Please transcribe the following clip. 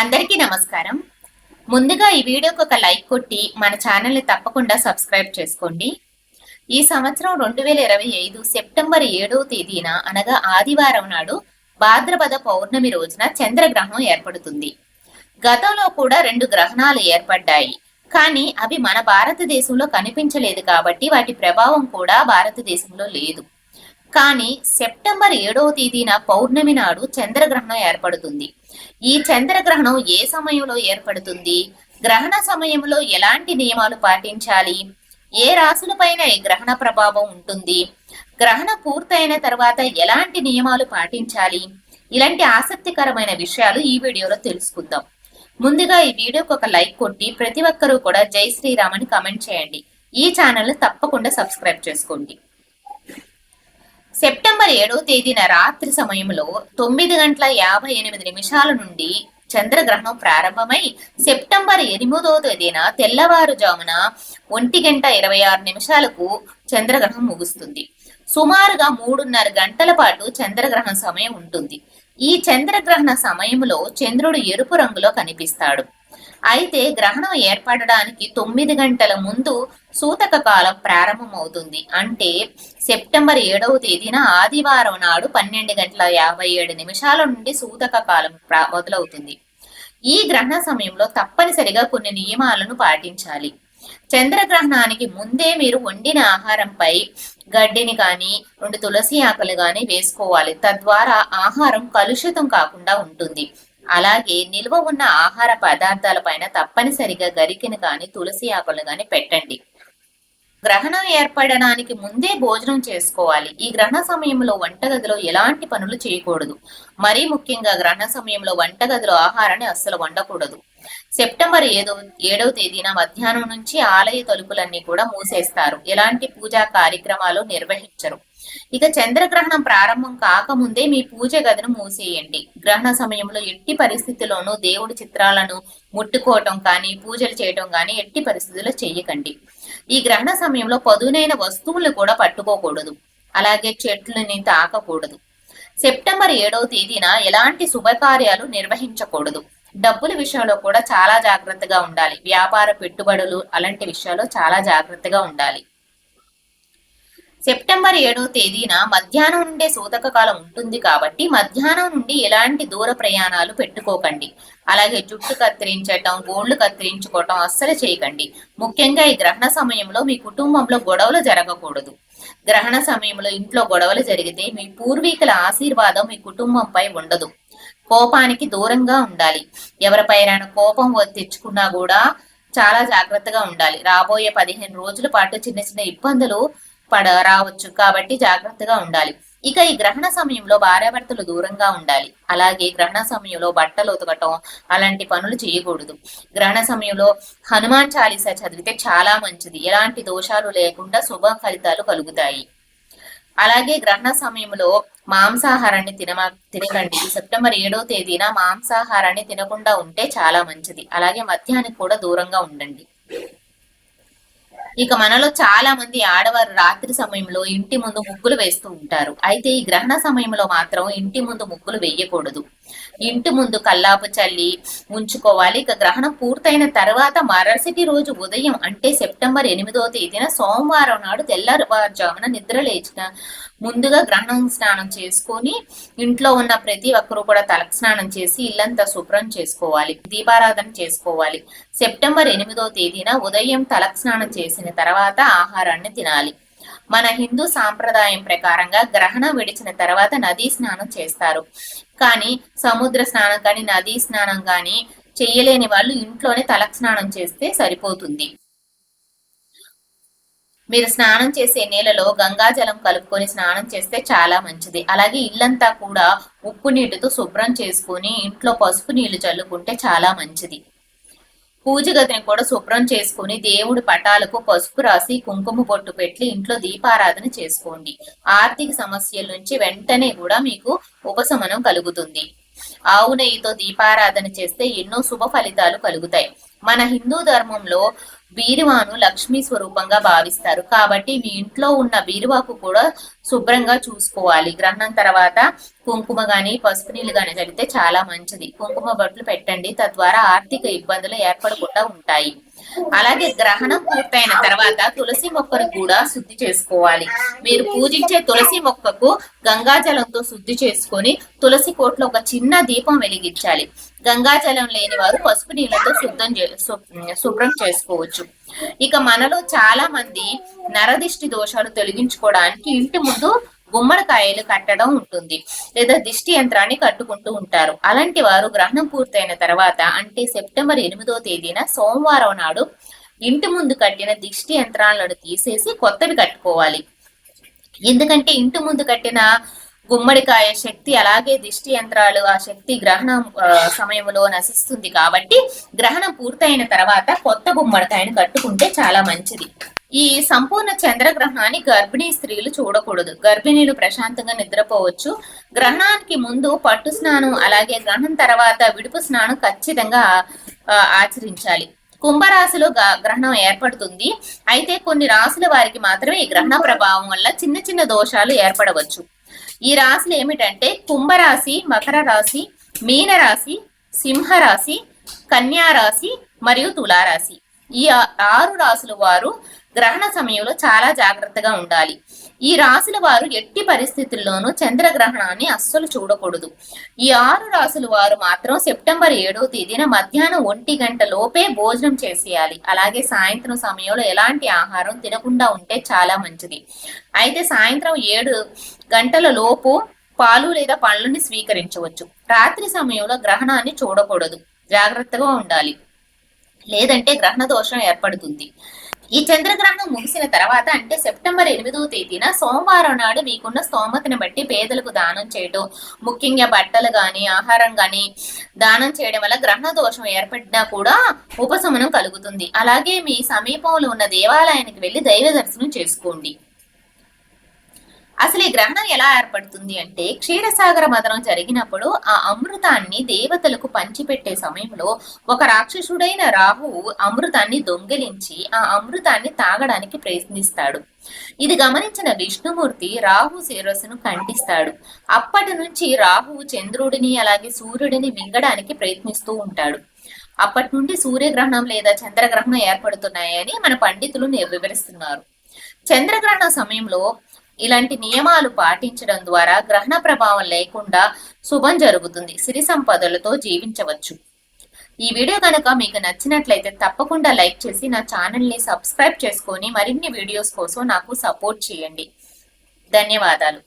అందరికీ నమస్కారం. ముందుగా ఈ వీడియోకి ఒక లైక్ కొట్టి మన ఛానల్ని తప్పకుండా సబ్స్క్రైబ్ చేసుకోండి. ఈ సంవత్సరం రెండు వేల ఇరవై ఐదు సెప్టెంబర్ ఏడవ తేదీన అనగా ఆదివారం నాడు భాద్రపద పౌర్ణమి రోజున చంద్రగ్రహణం ఏర్పడుతుంది. గతంలో కూడా రెండు గ్రహణాలు ఏర్పడ్డాయి. కానీ అవి మన భారతదేశంలో కనిపించలేదు కాబట్టి వాటి ప్రభావం కూడా భారతదేశంలో లేదు. కానీ సెప్టెంబర్ ఏడవ తేదీన పౌర్ణమి నాడు చంద్రగ్రహణం ఏర్పడుతుంది. ఈ చంద్రగ్రహణం ఏ సమయంలో ఏర్పడుతుంది? గ్రహణ సమయంలో ఎలాంటి నియమాలు పాటించాలి? ఏ రాశులపైన ఈ గ్రహణ ప్రభావం ఉంటుంది? గ్రహణ పూర్తయిన తర్వాత ఎలాంటి నియమాలు పాటించాలి? ఇలాంటి ఆసక్తికరమైన విషయాలు ఈ వీడియోలో తెలుసుకుందాం. ముందుగా ఈ వీడియోకి ఒక లైక్ కొట్టి ప్రతి ఒక్కరూ కూడా జై శ్రీరామ్ అని కమెంట్ చేయండి. ఈ ఛానల్ తప్పకుండా సబ్స్క్రైబ్ చేసుకోండి. సెప్టెంబర్ ఏడవ తేదీన రాత్రి సమయంలో తొమ్మిది గంటల యాభై ఎనిమిది నిమిషాల నుండి చంద్రగ్రహణం ప్రారంభమై సెప్టెంబర్ ఎనిమిదవ తేదీన తెల్లవారుజామున ఒంటి గంట ఇరవై ఆరు నిమిషాలకు చంద్రగ్రహణం ముగుస్తుంది. సుమారుగా మూడున్నర గంటల పాటు చంద్రగ్రహణ సమయం ఉంటుంది. ఈ చంద్రగ్రహణ సమయంలో చంద్రుడు ఎరుపు రంగులో కనిపిస్తాడు. అయితే గ్రహణం ఏర్పడడానికి తొమ్మిది గంటల ముందు సూతక కాలం ప్రారంభమవుతుంది. అంటే సెప్టెంబర్ ఏడవ తేదీన ఆదివారం నాడు పన్నెండు గంటల యాభై ఏడు నిమిషాల నుండి సూతక కాలం మొదలవుతుంది. ఈ గ్రహణ సమయంలో తప్పనిసరిగా కొన్ని నియమాలను పాటించాలి. చంద్రగ్రహణానికి ముందే మీరు వండిన ఆహారంపై గడ్డిని కానీ రెండు తులసి ఆకులు కానీ వేసుకోవాలి. తద్వారా ఆహారం కలుషితం కాకుండా ఉంటుంది. అలాగే నిల్వ ఉన్న ఆహార పదార్థాల పైన తప్పనిసరిగా గరికెను కానీ తులసి ఆకులు కానీ పెట్టండి. గ్రహణం ఏర్పడడానికి ముందే భోజనం చేసుకోవాలి. ఈ గ్రహణ సమయంలో వంటగదిలో ఎలాంటి పనులు చేయకూడదు. మరీ ముఖ్యంగా గ్రహణ సమయంలో వంటగదిలో ఆహారాన్ని అస్సలు వండకూడదు. సెప్టెంబర్ ఏదో ఏడవ తేదీన మధ్యాహ్నం నుంచి ఆలయ తలుపులన్నీ కూడా మూసేస్తారు. ఎలాంటి పూజా కార్యక్రమాలు నిర్వహించరు. ఇక చంద్రగ్రహణం ప్రారంభం కాకముందే మీ పూజ గదిను మూసేయండి. గ్రహణ సమయంలో ఎట్టి పరిస్థితుల్లోనూ దేవుడి చిత్రాలను ముట్టుకోవటం కానీ పూజలు చేయటం కానీ ఎట్టి పరిస్థితుల్లో చేయకండి ఈ గ్రహణ సమయంలో పదునైన వస్తువులు కూడా పట్టుకోకూడదు. అలాగే చెట్లని తాకకూడదు. సెప్టెంబర్ ఏడవ తేదీన ఎలాంటి శుభకార్యాలు నిర్వహించకూడదు. డబ్బుల విషయంలో కూడా చాలా జాగ్రత్తగా ఉండాలి. వ్యాపార పెట్టుబడులు అలాంటి విషయాల్లో చాలా జాగ్రత్తగా ఉండాలి. సెప్టెంబర్ ఏడవ తేదీన మధ్యాహ్నం నుండే సూతక కాలం ఉంటుంది కాబట్టి మధ్యాహ్నం నుండి ఎలాంటి దూర ప్రయాణాలు పెట్టుకోకండి. అలాగే జుట్టు కత్తిరించటం గోళ్ళు కత్తిరించుకోవటం అస్సలు చేయకండి. ముఖ్యంగా ఈ గ్రహణ సమయంలో మీ కుటుంబంలో గొడవలు జరగకూడదు. గ్రహణ సమయంలో ఇంట్లో గొడవలు జరిగితే మీ పూర్వీకుల ఆశీర్వాదం మీ కుటుంబంపై ఉండదు. కోపానికి దూరంగా ఉండాలి. ఎవరిపైన కోపం తెచ్చుకున్నా కూడా చాలా జాగ్రత్తగా ఉండాలి. రాబోయే పదిహేను రోజుల పాటు చిన్న చిన్న ఇబ్బందులు పడ రావచ్చు కాబట్టి జాగ్రత్తగా ఉండాలి. ఇక ఈ గ్రహణ సమయంలో భార్యాభర్తలు దూరంగా ఉండాలి. అలాగే గ్రహణ సమయంలో బట్టలు ఉతకటం అలాంటి పనులు చేయకూడదు. గ్రహణ సమయంలో హనుమాన్ చాలీసా చదివితే చాలా మంచిది. ఎలాంటి దోషాలు లేకుండా శుభ ఫలితాలు కలుగుతాయి. అలాగే గ్రహణ సమయంలో మాంసాహారాన్ని తినమా తినకండి. సెప్టెంబర్ ఏడో తేదీన మాంసాహారాన్ని తినకుండా ఉంటే చాలా మంచిది. అలాగే మధ్యాహ్నం కూడా దూరంగా ఉండండి. ఇక మనలో చాలా మంది ఆడవారు రాత్రి సమయంలో ఇంటి ముందు ముగ్గులు వేస్తూ ఉంటారు. అయితే ఈ గ్రహణ సమయంలో మాత్రం ఇంటి ముందు ముగ్గులు వేయకూడదు. ఇంటి ముందు కల్లాపు చల్లి ఉంచుకోవాలి. ఇక గ్రహణం పూర్తయిన తర్వాత మరుసటి రోజు ఉదయం అంటే సెప్టెంబర్ ఎనిమిదో తేదీన సోమవారం నాడు తెల్లవారుజామున నిద్ర లేచిన ముందుగా గ్రహణం స్నానం చేసుకొని ఇంట్లో ఉన్న ప్రతి ఒక్కరూ కూడా తలకు స్నానం చేసి ఇల్లంతా శుభ్రం చేసుకోవాలి. దీపారాధన చేసుకోవాలి. సెప్టెంబర్ ఎనిమిదో తేదీన ఉదయం తలకు స్నానం చేసిన తర్వాత ఆహారాన్ని తినాలి. మన హిందూ సాంప్రదాయం ప్రకారంగా గ్రహణం విడిచిన తర్వాత నదీ స్నానం చేస్తారు. కానీ సముద్ర స్నానం కానీ నదీ స్నానం కానీ చేయలేని వాళ్ళు ఇంట్లోనే తలకు స్నానం చేస్తే సరిపోతుంది. మీరు స్నానం చేసే నీళ్ళలో గంగాజలం కలుపుకొని స్నానం చేస్తే చాలా మంచిది. అలాగే ఇల్లంతా కూడా ఉప్పు నీటితో శుభ్రం చేసుకొని ఇంట్లో పసుపు నీళ్ళు చల్లుకుంటే చాలా మంచిది. పూజ గదిని కూడా శుభ్రం చేసుకుని దేవుడి పటాలకు పసుపు రాసి కుంకుమ బొట్టు పెట్టి ఇంట్లో దీపారాధన చేసుకోండి. ఆర్థిక సమస్యల నుంచి వెంటనే కూడా మీకు ఉపశమనం కలుగుతుంది. ఆవు నెయ్యితో దీపారాధన చేస్తే ఎన్నో శుభ ఫలితాలు కలుగుతాయి. మన హిందూ ధర్మంలో బీరువాను లక్ష్మీ స్వరూపంగా భావిస్తారు. కాబట్టి మీ ఇంట్లో ఉన్న బీరువాకు కూడా శుభ్రంగా చూసుకోవాలి. గ్రహణం తర్వాత కుంకుమ గాని పసుపు నీళ్ళు గాని చల్లితే చాలా మంచిది. కుంకుమ బొట్లు పెట్టండి. తద్వారా ఆర్థిక ఇబ్బందులు ఏర్పడకుండా ఉంటాయి. అలాగే గ్రహణం పూర్తయిన తర్వాత తులసి మొక్కను కూడా శుద్ధి చేసుకోవాలి. మీరు పూజించే తులసి మొక్కకు గంగాజలంతో శుద్ధి చేసుకొని తులసి కోట్లో ఒక చిన్న దీపం వెలిగించాలి. గంగాజలం లేని వారు పసుపు నీళ్ళతో శుద్ధం చే- శుభ్రం చేసుకోవచ్చు. ఇక మనలో చాలా మంది నరదిష్టి దోషాలు తొలగించుకోవడానికి ఇంటి ముందు గుమ్మడికాయలు కట్టడం ఉంటుంది. లేదా దిష్టి యంత్రాన్ని కట్టుకుంటూ ఉంటారు. అలాంటి వారు గ్రహణం పూర్తయిన తర్వాత అంటే సెప్టెంబర్ ఎనిమిదో తేదీన సోమవారం నాడు ఇంటి ముందు కట్టిన దిష్టి యంత్రాలను తీసేసి కొత్తవి కట్టుకోవాలి. ఎందుకంటే ఇంటి ముందు కట్టిన గుమ్మడికాయ శక్తి అలాగే దిష్టి యంత్రాలు ఆ శక్తి గ్రహణం సమయంలో నశిస్తుంది కాబట్టి గ్రహణం పూర్తయిన తర్వాత కొత్త గుమ్మడికాయను కట్టుకుంటే చాలా మంచిది. ఈ సంపూర్ణ చంద్రగ్రహణాన్ని గర్భిణీ స్త్రీలు చూడకూడదు. గర్భిణీలు ప్రశాంతంగా నిద్రపోవచ్చు. గ్రహణానికి ముందు పట్టు స్నానం అలాగే గ్రహణం తర్వాత విడుపు స్నానం ఖచ్చితంగా ఆచరించాలి. కుంభరాశిలో గ- గ్రహణం ఏర్పడుతుంది. అయితే కొన్ని రాశుల వారికి మాత్రమే ఈ గ్రహణ ప్రభావం వల్ల చిన్న చిన్న దోషాలు ఏర్పడవచ్చు. ఈ రాశులు ఏమిటంటే కుంభరాశి మకర రాశి మీన రాశి సింహరాశి కన్యా రాశి మరియు తులారాశి. ఈ ఆరు రాశుల వారు గ్రహణ సమయంలో చాలా జాగ్రత్తగా ఉండాలి. ఈ రాశుల వారు ఎట్టి పరిస్థితుల్లోనూ చంద్రగ్రహణాన్ని అస్సలు చూడకూడదు. ఈ ఆరు రాశుల వారు మాత్రం సెప్టెంబర్ ఏడవ తేదీన మధ్యాహ్నం ఒంటి గంట లోపే భోజనం చేసేయాలి. అలాగే సాయంత్రం సమయంలో ఎలాంటి ఆహారం తినకుండా ఉంటే చాలా మంచిది. అయితే సాయంత్రం ఏడు గంటల లోపు పాలు లేదా పండ్లని స్వీకరించవచ్చు. రాత్రి సమయంలో గ్రహణాన్ని చూడకూడదు. జాగ్రత్తగా ఉండాలి. లేదంటే గ్రహణ దోషం ఏర్పడుతుంది. ఈ చంద్రగ్రహణం ముగిసిన తర్వాత అంటే సెప్టెంబర్ ఎనిమిదవ తేదీన సోమవారం నాడు మీకున్న స్తోమతను బట్టి పేదలకు దానం చేయడం ముఖ్యంగా బట్టలు కానీ ఆహారం కానీ దానం చేయడం వల్ల గ్రహణ దోషం ఏర్పడినా కూడా ఉపశమనం కలుగుతుంది. అలాగే మీ సమీపంలో ఉన్న దేవాలయానికి వెళ్ళి దైవ దర్శనం చేసుకోండి. అసలు ఈ గ్రంథం ఎలా ఏర్పడుతుంది అంటే క్షీరసాగర మదనం జరిగినప్పుడు ఆ అమృతాన్ని దేవతలకు పంచిపెట్టే సమయంలో ఒక రాక్షసుడైన రాహువు అమృతాన్ని దొంగిలించి ఆ అమృతాన్ని తాగడానికి ప్రయత్నిస్తాడు. ఇది గమనించిన విష్ణుమూర్తి రాహు శిరస్సును ఖండిస్తాడు అప్పటి నుంచి రాహువు చంద్రుడిని అలాగే సూర్యుడిని మింగడానికి ప్రయత్నిస్తూ ఉంటాడు. అప్పటి నుండి సూర్యగ్రహణం లేదా చంద్రగ్రహణం ఏర్పడుతున్నాయని మన పండితులు వివరిస్తున్నారు. చంద్రగ్రహణ సమయంలో ఇలాంటి నియమాలు పాటించడం ద్వారా గ్రహణ ప్రభావం లేకుండా శుభం జరుగుతుంది సిరి సంపదలతో జీవించవచ్చు. ఈ వీడియో కనుక మీకు నచ్చినట్లయితే తప్పకుండా లైక్ చేసి నా ఛానల్ని సబ్స్క్రైబ్ చేసుకొని మరిన్ని వీడియోస్ కోసం నాకు సపోర్ట్ చేయండి. ధన్యవాదాలు.